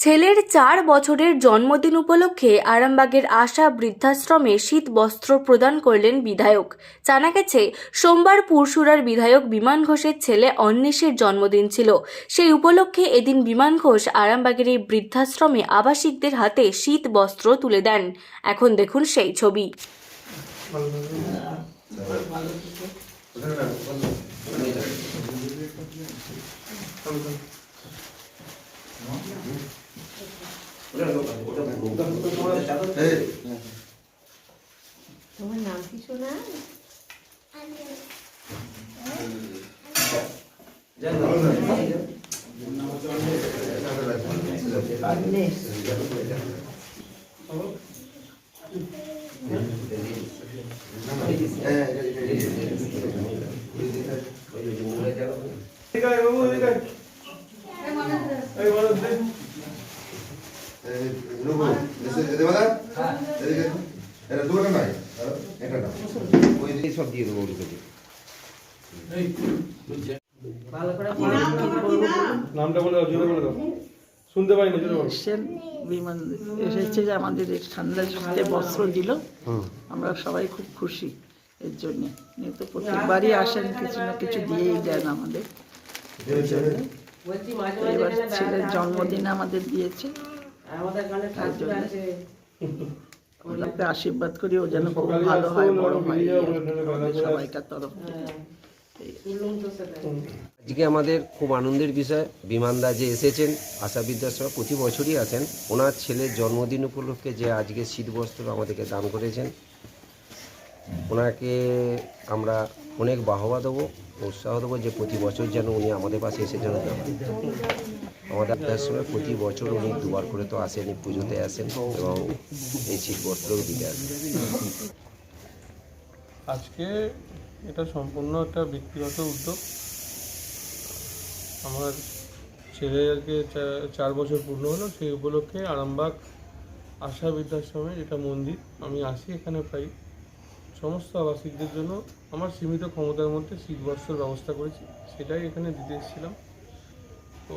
ছেলের চার বছরের জন্মদিন উপলক্ষে আরামবাগের আশা বৃদ্ধাশ্রমে শীত বস্ত্র প্রদান করলেন বিধায়ক। জানা গেছে, সোমবার পুরসুরার বিধায়ক বিমান ঘোষের ছেলে অন্বেষের জন্মদিন ছিল। সেই উপলক্ষে এদিন বিমান ঘোষ আরামবাগের এই বৃদ্ধাশ্রমে আবাসিকদের হাতে শীত বস্ত্র তুলে দেন। এখন দেখুন সেই ছবি। তোমার নাম কি শোনা অন্বেষ সব দিয়ে দেবো ওর কাছে ভালো করে পড়া কি বলব নামটা বলে দাও জোরে বলে দাও। শুনতে পাই না জোরে বলো। বিমান এসেছে যে আমাদের ঠান্ডা শীতে বস্ত্র দিল। আমরা সবাই খুব খুশি এর জন্য। তো প্রত্যেকবারই আসেন কিছু না কিছু দিয়েই দেন আমাদের। এবার ছেলের। জন্মদিনে আমাদের দিয়েছে। আমাদের গানে তার আছে। ওনাকে আশীর্বাদ করি ও যেন খুব ভালো হয় বড় হয়। সবাইকার তরফ সেটা আজকে আমাদের খুব আনন্দের বিষয় বিমানদা যে এসেছেন আশা বিদ্যাশ্রম প্রতি বছরই আছেন। ওনার ছেলের জন্মদিন উপলক্ষে যে আজকে শীত বস্ত্র আমাদেরকে দান করেছেন ওনাকে আমরা অনেক বাহবা দেবো উৎসাহ দেবো যে প্রতি বছর যেন উনি আমাদের পাশে এসে যেন আমাদের বৃদ্ধাশ্রমে প্রতি বছর উনি দুবার করে তো আসেন পুজোতে আসেন এবং এই শীত বস্ত্রও দিতে আসেন। আজকে এটা সম্পূর্ণ একটা ব্যক্তিগত উদ্যোগ। আমার ছেলেকে চার বছর পূর্ণ হলো, সেই উপলক্ষে আরামবাগ আশা বৃদ্ধাশ্রমে যেটা মন্দির, আমি আসি এখানে প্রায়। সমস্ত আবাসিকদের জন্য আমার সীমিত ক্ষমতার মধ্যে শীত বস্ত্রের ব্যবস্থা করেছি, সেটাই এখানে দিতে এসেছিলাম। তো